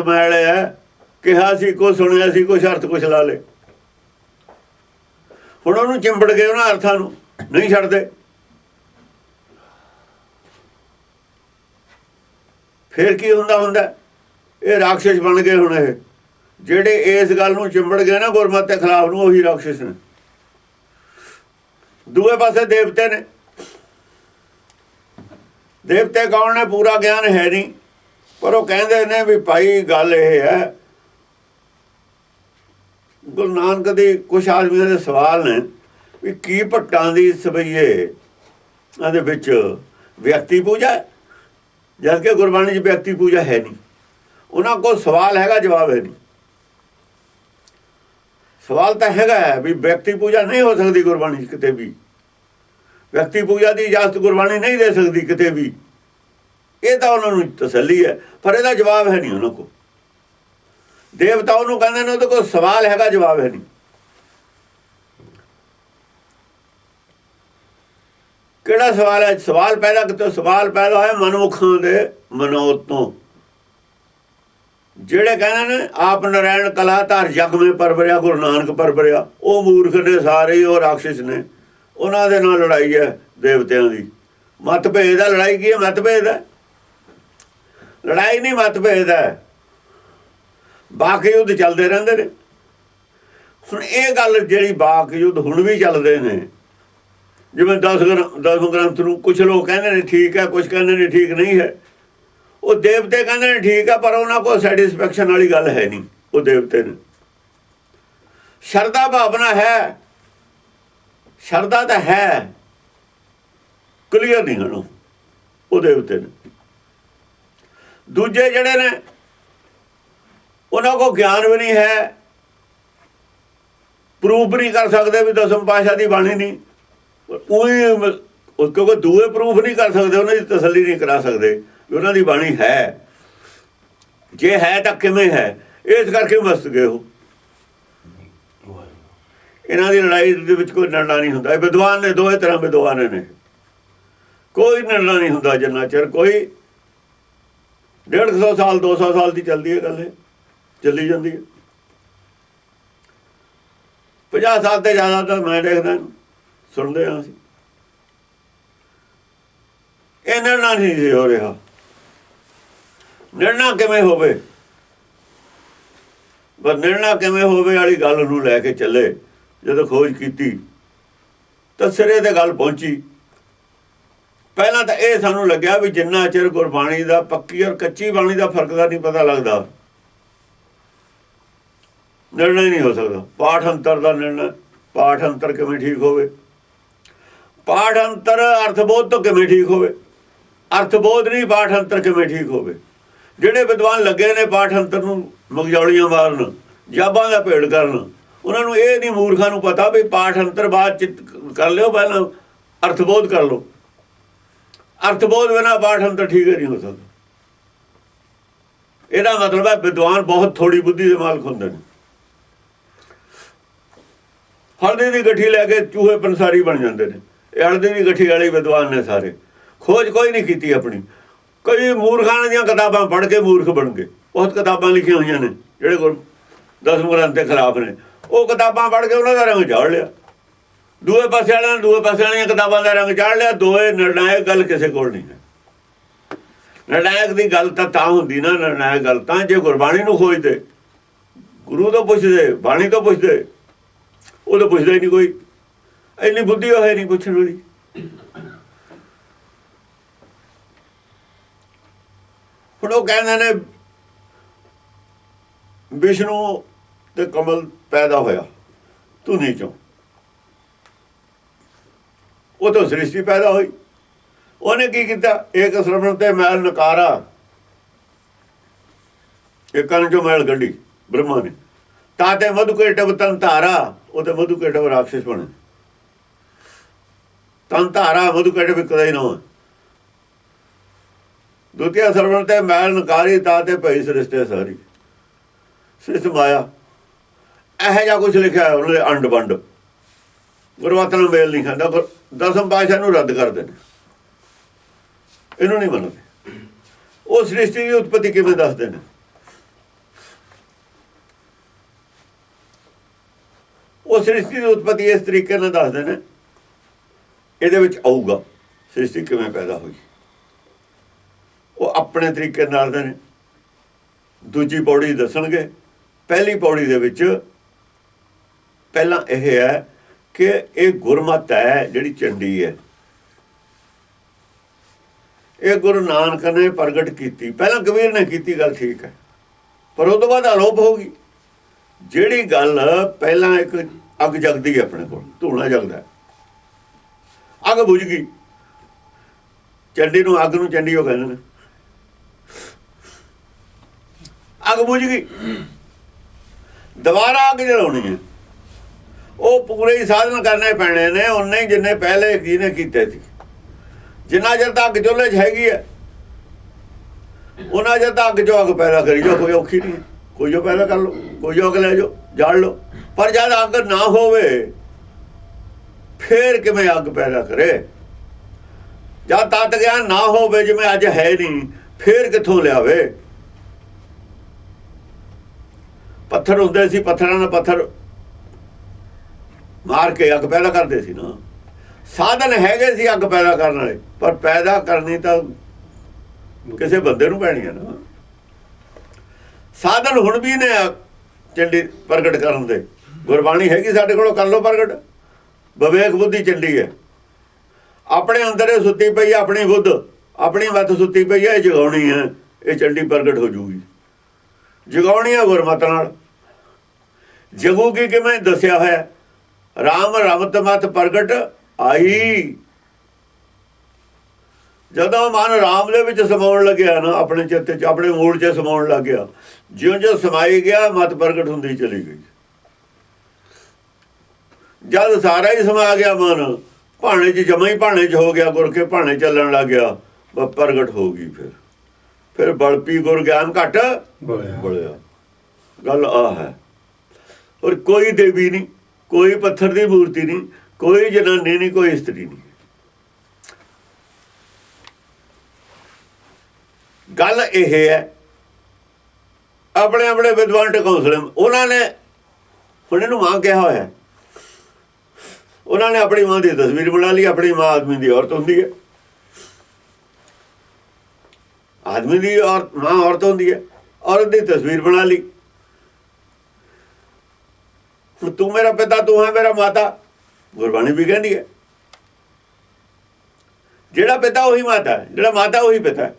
ਅੰਤ ਮੈਲੇ ਹੈ, ਕਿਹਾ ਸੀ ਕੋ ਸੁਣਿਆ ਸੀ, ਕੁਛ ਅਰਥ ਕੁਛ ਲਾ ਲੇ ਹੁਣ ਉਹਨੂੰ ਚਿੰਬੜ ਗਏ ਉਹਨਾਂ ਅਰਥਾਂ ਨੂੰ, ਨਹੀਂ ਛੱਡਦੇ। ਫਿਰ ਕੀ ਹੁੰਦਾ ਹੁੰਦਾ ਇਹ ਰਾਖਸ਼ ਬਣ ਗਏ ਹੁਣ ਇਹ। ਜਿਹੜੇ ਇਸ ਗੱਲ ਨੂੰ ਚਿੰਬੜ ਗਏ ਨਾ ਗੁਰਮਤਿ ਦੇ ਖਿਲਾਫ ਨੂੰ, ਉਹੀ ਰਾਖਸ਼ ਨੇ। ਦੂਏ ਪਾਸੇ ਦੇਵਤੇ ਨੇ। ਦੇਵਤੇ ਕੌਣ ਨੇ? ਪੂਰਾ ਗਿਆਨ ਹੈ ਨਹੀਂ। ਪਰ ਉਹ ਕਹਿੰਦੇ ਨੇ ਵੀ ਭਾਈ ਗੱਲ ਇਹ ਹੈ, ਗੁਰੂ ਨਾਨਕ ਦੇ ਕੁਝ ਆਦਮੀਆਂ ਦੇ ਸਵਾਲ ਨੇ ਵੀ ਕੀ ਭੱਟਾਂ ਦੀ ਸਬਈਏ ਦੇ ਵਿੱਚ ਵਿਅਕਤੀ ਪੂਜਾ ਹੈ? ਜਦ ਕਿ ਗੁਰਬਾਣੀ 'ਚ ਵਿਅਕਤੀ ਪੂਜਾ ਹੈ ਨਹੀਂ। ਉਹਨਾਂ ਕੋਲ ਸਵਾਲ ਹੈਗਾ, ਜਵਾਬ ਹੈ ਨਹੀਂ। ਸਵਾਲ ਤਾਂ ਹੈਗਾ ਹੈ ਵੀ ਵਿਅਕਤੀ ਪੂਜਾ ਨਹੀਂ ਹੋ ਸਕਦੀ ਗੁਰਬਾਣੀ 'ਚ ਕਿਤੇ ਵੀ। ਵਿਅਕਤੀ ਪੂਜਾ ਦੀ ਇਜਾਜ਼ਤ ਗੁਰਬਾਣੀ ਨਹੀਂ ਦੇ ਸਕਦੀ ਕਿਤੇ ਵੀ। ਇਹ ਤਾਂ ਉਹਨਾਂ ਨੂੰ ਤਸੱਲੀ ਹੈ, ਪਰ ਇਹਦਾ ਜਵਾਬ ਹੈ ਨਹੀਂ ਉਹਨਾਂ ਕੋਲ। ਦੇਵਤਾ ਉਹਨੂੰ ਕਹਿੰਦੇ ਨੇ ਉਹਦੇ ਕੋਲ ਸਵਾਲ ਹੈਗਾ, ਜਵਾਬ ਹੈ ਨਹੀਂ। ਕਿਹੜਾ ਸਵਾਲ ਹੈ? ਸਵਾਲ ਪੈਦਾ ਕਿਤੇ ਸਵਾਲ ਪੈਦਾ ਹੋਇਆ ਮਨੁੱਖਾਂ ਦੇ ਮਨੋਤ ਤੋਂ। ਜਿਹੜੇ ਕਹਿੰਦੇ ਨੇ, ਆਪ ਨਰਾਇਣ ਕਲਾਧਾਰ ਜਗ ਮੇ ਪਰਵਰਿਆ ਗੁਰੂ ਨਾਨਕ ਪਰਵਰਿਆ ਉਹ ਮੂਰਖ ਨੇ ਸਾਰੇ, ਉਹ ਰਾਖਸ਼ ਨੇ। ਉਹਨਾਂ ਦੇ ਨਾਲ ਲੜਾਈ ਹੈ ਦੇਵਤਿਆਂ ਦੀ। ਮਤਭੇਦ ਦਾ ਲੜਾਈ ਕੀ ਹੈ? ਮਤਭੇਦ ਹੈ। ਲੜਾਈ ਨਹੀਂ ਮਤਭੇਦ ਹੈ ਬਾਕ ਯੁੱਧ ਚੱਲਦੇ ਰਹਿੰਦੇ ਨੇ। ਹੁਣ ਇਹ ਗੱਲ ਜਿਹੜੀ ਬਾਕ ਯੁੱਧ ਹੁਣ ਵੀ ਚੱਲਦੇ ਨੇ, ਜਿਵੇਂ 10 ਦਸ ਗ੍ਰੰਥ ਨੂੰ ਕੁਝ ਲੋਕ ਕਹਿੰਦੇ ਨੇ ਠੀਕ ਹੈ ਕੁਝ ਕਹਿੰਦੇ ਨੇ ਠੀਕ ਨਹੀਂ ਹੈ। ਉਹ ਦੇਵਤੇ ਕਹਿੰਦੇ ਨੇ ਠੀਕ ਹੈ, ਪਰ ਉਹਨਾਂ ਕੋਲ ਸੈਟੀਸਫੈਕਸ਼ਨ ਵਾਲੀ ਗੱਲ ਹੈ ਨਹੀਂ, ਉਹ ਦੇਵਤੇ ਨੇ। ਸ਼ਰਧਾ ਭਾਵਨਾ ਹੈ। ਸ਼ਰਧਾ ਤਾਂ ਹੈ। ਕਲੀਅਰ ਨਹੀਂ ਹਨ ਉਹ ਦੇਵਤੇ ਨੇ। ਦੂਜੇ ਜਿਹੜੇ ਨੇ, ਉਹਨਾਂ ਕੋ ਗਿਆਨ ਵੀ ਨਹੀਂ ਹੈ। ਪ੍ਰੂਫ ਨਹੀਂ ਕਰ ਸਕਦੇ ਵੀ ਦਸਮ ਪਾਸ਼ਾ ਦੀ ਬਾਣੀ ਨਹੀਂ। ਉਹੀ ਉਹ ਕਿਉਂਕਿ ਦੂਏ ਪ੍ਰੂਫ ਨਹੀਂ ਕਰ ਸਕਦੇ, ਉਹਨਾਂ ਦੀ ਤਸੱਲੀ ਨਹੀਂ ਕਰਾ ਸਕਦੇ ਵੀ ਉਹਨਾਂ ਦੀ ਬਾਣੀ ਹੈ। ਜੇ ਹੈ ਤਾਂ ਕਿਵੇਂ ਹੈ? ਇਸ ਕਰਕੇ ਮਸਤ ਗਏ ਹੋ ਇਹਨਾਂ ਦੀ ਲੜਾਈ ਦੇ ਵਿੱਚ ਕੋਈ ਨੜਨਾ ਨਹੀਂ ਹੁੰਦਾ। ਵਿਦਵਾਨ ਨੇ, ਦੋਹੇ ਤਰ੍ਹਾਂ ਵਿਦਵਾਨ ਨੇ। ਕੋਈ ਨੜਨਾ ਨਹੀਂ ਹੁੰਦਾ ਜਿੰਨਾ ਚਿਰ ਕੋਈ 150 ਸਾਲ 200 ਸਾਲ ਦੀ ਚੱਲਦੀ ਹੈ ਗੱਲ ਇਹ। ਚੱਲੀ ਜਾਂਦੀ ਹੈ। 50 ਸਾਲ ਤੇ ਜ਼ਿਆਦਾ ਤਾਂ ਮੈਂ ਦੇਖਦਾ ਸੁਣਦੇ ਹਾਂ ਅਸੀਂ। ਇਹ ਨਿਰਣਾ ਨਹੀਂ ਸੀ ਹੋ ਰਿਹਾ। ਨਿਰਣਾ ਕਿਵੇਂ ਹੋਵੇ? ਪਰ ਨਿਰਣਾ ਕਿਵੇਂ ਹੋਵੇ ਵਾਲੀ ਗੱਲ ਨੂੰ ਲੈ ਕੇ ਚੱਲੇ। ਜਦੋਂ ਖੋਜ ਕੀਤੀ, ਤਾਂ ਸਿਰੇ ਤੇ ਗੱਲ ਪਹੁੰਚੀ। ਪਹਿਲਾਂ ਤਾਂ ਇਹ ਸਾਨੂੰ ਲੱਗਿਆ ਵੀ ਜਿੰਨਾ ਚਿਰ ਗੁਰਬਾਣੀ ਦਾ ਪੱਕੀ ਔਰ ਕੱਚੀ ਬਾਣੀ ਦਾ ਫ਼ਰਕ ਦਾ ਨਹੀਂ ਪਤਾ ਲੱਗਦਾ। ਨਿਰਣਾ ਹੀ ਨਹੀਂ ਹੋ ਸਕਦਾ। ਪਾਠ ਅੰਤਰ ਦਾ ਨਿਰਣਾ, ਪਾਠ ਅੰਤਰ ਕਿਵੇਂ ਠੀਕ ਹੋਵੇ? ਪਾਠ ਅੰਤਰ ਅਰਥਬੋਧ ਤੋਂ ਕਿਵੇਂ ਠੀਕ ਹੋਵੇ? ਅਰਥਬੋਧ ਨਹੀਂ, ਪਾਠ ਅੰਤਰ ਕਿਵੇਂ ਠੀਕ ਹੋਵੇ? ਜਿਹੜੇ ਵਿਦਵਾਨ ਲੱਗੇ ਨੇ ਪਾਠ ਅੰਤਰ ਨੂੰ ਮਗਜੌਲੀਆਂ ਮਾਰਨ, ਜਾਬਾਂ ਦਾ ਭੇੜ ਕਰਨ, ਉਹਨਾਂ ਨੂੰ ਇਹ ਨਹੀਂ ਮੂਰਖਾਂ ਨੂੰ ਪਤਾ ਵੀ ਪਾਠ ਅੰਤਰ ਬਾਅਦ ਚ ਕਰ ਲਿਓ, ਪਹਿਲਾਂ ਅਰਥਬੋਧ ਕਰ ਲਓ। ਅਰਥ ਬੋਧ ਬਿਨਾ ਪਾਠ ਅੰਤਰ ਠੀਕ ਨਹੀਂ ਹੋ ਸਕਦਾ। ਇਹਦਾ ਮਤਲਬ ਹੈ ਵਿਦਵਾਨ ਬਹੁਤ ਥੋੜੀ ਬੁੱਧੀ ਦੇ ਮਾਲਕ ਹੁੰਦੇ ਨੇ। ਹਲਦੀ ਦੀ ਗੱਠੀ ਲੈ ਕੇ ਚੂਹੇ ਪੰਸਾਰੀ ਬਣ ਜਾਂਦੇ ਨੇ। ਇਹ ਹਲਦੀ ਦੀ ਗੱਠੀ ਵਾਲੇ ਵਿਦਵਾਨ ਨੇ ਸਾਰੇ। ਖੋਜ ਕੋਈ ਨਹੀਂ ਕੀਤੀ ਆਪਣੀ। ਕਈ ਮੂਰਖਾਂ ਦੀਆਂ ਕਿਤਾਬਾਂ ਪੜ੍ਹ ਕੇ ਮੂਰਖ ਬਣ ਗਏ। ਬਹੁਤ ਕਿਤਾਬਾਂ ਲਿਖੀਆਂ ਹੋਈਆਂ ਨੇ, ਜਿਹੜੇ ਕੋਲ ਦਸ ਗ੍ਰੰਥ ਤੇ ਖਰਾਬ ਨੇ। ਉਹ ਕਿਤਾਬਾਂ ਪੜ੍ਹ ਕੇ ਉਹਨਾਂ ਦਾ ਰੰਗ ਝਾੜ ਲਿਆ। ਦੂਏ ਪਾਸੇ ਵਾਲਿਆਂ ਨੇ, ਦੂਏ ਪਾਸੇ ਵਾਲੀਆਂ ਕਿਤਾਬਾਂ ਦਾ ਰੰਗ ਝਾੜ ਲਿਆ ਦੋਏ ਨਿਰਣਾਇਕ ਗੱਲ ਕਿਸੇ ਕੋਲ ਨਹੀਂ ਹੈ। ਨਿਰਣਾਇਕ ਦੀ ਗੱਲ ਤਾਂ ਤਾਂ ਹੁੰਦੀ ਨਾ, ਨਿਰਣਾਇਕ ਗੱਲ ਤਾਂ ਜੇ ਗੁਰਬਾਣੀ ਨੂੰ ਖੋਜਦੇ, ਗੁਰੂ ਤੋਂ ਪੁੱਛਦੇ, ਬਾਣੀ ਤੋਂ ਪੁੱਛਦੇ, ਉਹ ਤਾਂ ਪੁੱਛਦਾ ਹੀ ਨਹੀਂ ਕੋਈ। ਇੰਨੀ ਬੁੱਧੀ ਹੋਏ ਨਹੀਂ ਪੁੱਛਣ ਵਾਲੀ। ਹੁਣ ਉਹ ਕਹਿੰਦੇ ਨੇ, ਵਿਸ਼ਨੂੰ ਤੇ ਕਮਲ ਪੈਦਾ ਹੋਇਆ ਤੂੰ ਨਹੀਂ ਚੋਂ। ਉਹ ਤੋਂ ਸ੍ਰਿਸ਼ਟੀ ਪੈਦਾ ਹੋਈ। ਉਹਨੇ ਕੀ ਕੀਤਾ? ਇੱਕ ਸਰਵਣ ਤੇ ਮੈਲ ਨਕਾਰਾ। ਇੱਕ ਕੰਨ ਚੋਂ ਮੈਲ ਗੱਡੀ ਬ੍ਰਹਮਾ ਨੇ। ਤਾਂ ਤੇ ਮਧੂ ਕੇ ਟਬ ਤਨ ਧਾਰਾ, ਉਹ ਮਧੂ ਕੇ ਟਬ ਰਾਖਸ਼ ਬਣੇ। ਤਨ ਧਾਰਾ, ਮਧੂ ਕੇ ਟਬ ਕਦੇ ਨਾ ਦੁਤੀਆ ਸਰਵਣ ਤੇ ਮੈਲ ਨਕਾਰੀ, ਤਾਂ ਤੇ ਭਈ ਸ੍ਰਿਸ਼ਟੀ ਸਾਰੀ। ਸ੍ਰਿਸ਼ਟ ਮਾਇਆ। ਇਹ ਜਾਂ ਕੁਝ ਲਿਖਿਆ ਹੈ ਉਹਨਾਂ ਦੇ ਅੰਡ ਵੰਡ ਗੁਰਮਤ ਨੂੰ ਮੇਲ ਨਹੀਂ ਖਾਂਦਾ ਪਰ ਦਸਮ ਪਾਤਸ਼ਾਹ ਨੂੰ ਰੱਦ ਕਰਦੇ ਨੇ ਇਹਨੂੰ ਨਹੀਂ ਮੰਨਦੇ। ਉਹ ਸ੍ਰਿਸ਼ਟੀ ਦੀ ਉਤਪਤੀ ਕਿਵੇਂ ਦੱਸਦੇ ਨੇ ਉਹ ਸ੍ਰਿਸ਼ਟੀ ਦੀ ਉਤਪਤੀ ਇਸ ਤਰੀਕੇ ਨਾਲ ਦੱਸਦੇ ਨੇ ਇਹਦੇ ਵਿੱਚ ਆਊਗਾ ਸ੍ਰਿਸ਼ਟੀ ਕਿਵੇਂ ਪੈਦਾ ਹੋਈ। ਉਹ ਆਪਣੇ ਤਰੀਕੇ ਨਾਲ ਦੱਸਦੇ ਨੇ ਦੂਜੀ ਪੌੜੀ ਦੱਸਣਗੇ। ਪਹਿਲੀ ਪੌੜੀ ਦੇ ਵਿੱਚ ਪਹਿਲਾਂ ਇਹ ਹੈ ਕਿ ਇਹ ਗੁਰਮਤ ਹੈ ਜਿਹੜੀ ਚੰਡੀ ਹੈ। ਇਹ ਗੁਰੂ ਨਾਨਕ ਨੇ ਪ੍ਰਗਟ ਕੀਤੀ। ਪਹਿਲਾਂ ਕਬੀਰ ਨੇ ਕੀਤੀ ਗੱਲ ਠੀਕ ਹੈ, ਪਰ ਉਹ ਤੋਂ ਬਾਅਦ ਆਰੋਪ ਹੋ ਗਈ। ਜਿਹੜੀ ਗੱਲ ਪਹਿਲਾਂ ਇੱਕ ਅੱਗ ਜਗਦੀ ਹੈ ਆਪਣੇ ਕੋਲ, ਧੂਣਾ ਜਗਦਾ ਅੱਗ ਬੁਝ ਗਈ। ਚੰਡੀ ਨੂੰ ਅੱਗ ਨੂੰ ਚੰਡੀ ਉਹ ਕਹਿੰਦੇ ਨੇ। ਅੱਗ ਬੁਝ ਗਈ। ਦੁਬਾਰਾ ਅੱਗ ਜਲਾਉਣੀ ਹੈ। ਉਹ ਪੂਰੇ ਹੀ ਸਾਧਨ ਕਰਨੇ ਪੈਣੇ ਨੇ ਉਨੇ ਜਿੰਨੇ ਪਹਿਲੇ ਜਿਹਨੇ ਕੀਤੇ ਸੀ। ਜਿੰਨਾ ਚਿਰ ਤੱਕ ਅੱਗ ਚੁੱਲ੍ਹੇ 'ਚ ਹੈਗੀ ਹੈ ਉਹਨਾਂ ਚਿਰ ਤਾਂ ਅੱਗ ਚੋਂ ਅੱਗ ਪੈਦਾ ਕਰੀ ਜੋ ਕੋਈ ਔਖੀ ਨਹੀਂ ਕੋਈ ਜੋ ਪੈਦਾ ਕਰ ਲੋ ਕੋਈ ਜੋ ਅੱਗ ਲੈ ਜਾਓ ਜਾੜ ਲਓ। ਪਰ ਜਦ ਅੱਗ ਨਾ ਹੋਵੇ, ਫੇਰ ਕਿਵੇਂ ਅੱਗ ਪੈਦਾ ਕਰੇ? ਜਦ ਤਤ ਗਿਆਨ ਨਾ ਹੋਵੇ, ਜਿਵੇਂ ਅੱਜ ਹੈ ਨਹੀਂ ਫੇਰ ਕਿੱਥੋਂ ਲਿਆਵੇ? ਪੱਥਰ ਹੁੰਦੇ ਸੀ, ਪੱਥਰਾਂ ਨਾਲ ਪੱਥਰ ਮਾਰ ਕੇ ਅੱਗ ਪੈਦਾ ਕਰਦੇ ਸੀ ਨਾ। ਸਾਧਨ ਹੈਗੇ ਸੀ ਅੱਗ ਪੈਦਾ ਕਰਨ ਵਾਲੇ, ਪਰ ਪੈਦਾ ਕਰਨੀ ਤਾਂ ਕਿਸੇ ਬੰਦੇ ਨੂੰ ਪੈਣੀ ਹੈ ਨਾ। ਸਾਧਨ ਹੁਣ ਵੀ ਨੇ ਚੰਡੀ ਪ੍ਰਗਟ ਕਰਨ ਦੇ। ਗੁਰਬਾਣੀ ਹੈਗੀ ਸਾਡੇ ਕੋਲੋਂ, ਕਰ ਲੋ ਪ੍ਰਗਟ। ਵਿਵੇਕ ਬੁੱਧੀ ਚੰਡੀ ਹੈ। ਆਪਣੇ ਅੰਦਰ ਇਹ ਸੁੱਤੀ ਪਈ ਹੈ ਆਪਣੀ ਬੁੱਧ, ਆਪਣੀ ਮਤ ਸੁੱਤੀ ਪਈ ਹੈ ਇਹ ਜਗਾਉਣੀ ਹੈ, ਇਹ ਚੰਡੀ ਪ੍ਰਗਟ ਹੋ ਜੂਗੀ। ਜਗਾਉਣੀ ਹੈ ਗੁਰਮਤ ਨਾਲ। ਜਗੂਗੀ ਕਿਵੇਂ ਦੱਸਿਆ ਹੋਇਆ? ਰਾਮ ਰਮਤ ਮਤ ਪ੍ਰਗਟ ਆਈ। ਜਦੋਂ ਮਨ ਰਾਮ ਦੇ ਵਿੱਚ ਸਮਾਉਣ ਲੱਗਿਆ ਨਾ ਆਪਣੇ ਚਿੱਤ 'ਚ ਆਪਣੇ ਮੂਲ 'ਚ ਸਮਾਉਣ ਲੱਗ ਗਿਆ ਜਿਉਂ ਜਿਉਂ ਸਮਾਈ ਗਿਆ ਮਤ ਪ੍ਰਗਟ ਹੁੰਦੀ ਚਲੀ ਗਈ। ਜਦ ਸਾਰਾ ਹੀ ਸਮਾ ਗਿਆ ਮਨ ਭਾਣੇ 'ਚ ਜਮਾ ਹੀ ਭਾਣੇ 'ਚ ਹੋ ਗਿਆ ਗੁਰ ਕੇ ਭਾਣੇ ਚੱਲਣ ਲੱਗ ਗਿਆ ਪ੍ਰਗਟ ਹੋ ਗਈ ਫਿਰ। ਫਿਰ ਬਲਪੀ ਗੁਰ ਗਿਆਨ ਘਟ ਬੜਿਆ ਗੱਲ ਆ ਹੈ। ਔਰ ਕੋਈ ਦੇਵੀ ਨਹੀਂ। ਕੋਈ ਪੱਥਰ ਦੀ ਮੂਰਤੀ ਨਹੀਂ, ਕੋਈ ਜਨਾਨੀ ਨਹੀਂ, ਕੋਈ ਇਸਤਰੀ ਨਹੀਂ। ਗੱਲ ਇਹ ਹੈ, ਆਪਣੇ ਆਪਣੇ ਵਿਦਵਾਨ ਟਕੌਂਸਲੇ ਉਹਨਾਂ ਨੇ, ਹੁਣ ਇਹਨੂੰ ਮਾਂ ਕਿਹਾ ਹੋਇਆ। ਉਹਨਾਂ ਨੇ ਆਪਣੀ ਮਾਂ ਦੀ ਤਸਵੀਰ ਬਣਾ ਲਈ, ਆਪਣੀ ਮਾਂ ਆਦਮੀ ਦੀ ਔਰਤ ਹੁੰਦੀ ਹੈ। ਆਦਮੀ ਦੀ ਔਰ, ਮਾਂ ਔਰਤ ਹੁੰਦੀ ਹੈ। ਔਰਤ ਦੀ ਤਸਵੀਰ ਬਣਾ ਲਈ। ਹੁਣ ਤੂੰ ਮੇਰਾ ਪਿਤਾ, ਤੂੰ ਹੈ ਮੇਰਾ ਮਾਤਾ। ਗੁਰਬਾਣੀ ਵੀ ਕਹਿੰਦੀ ਹੈ। ਜਿਹੜਾ ਪਿਤਾ ਉਹੀ ਮਾਤਾ ਹੈ, ਜਿਹੜਾ ਮਾਤਾ ਉਹੀ ਪਿਤਾ ਹੈ।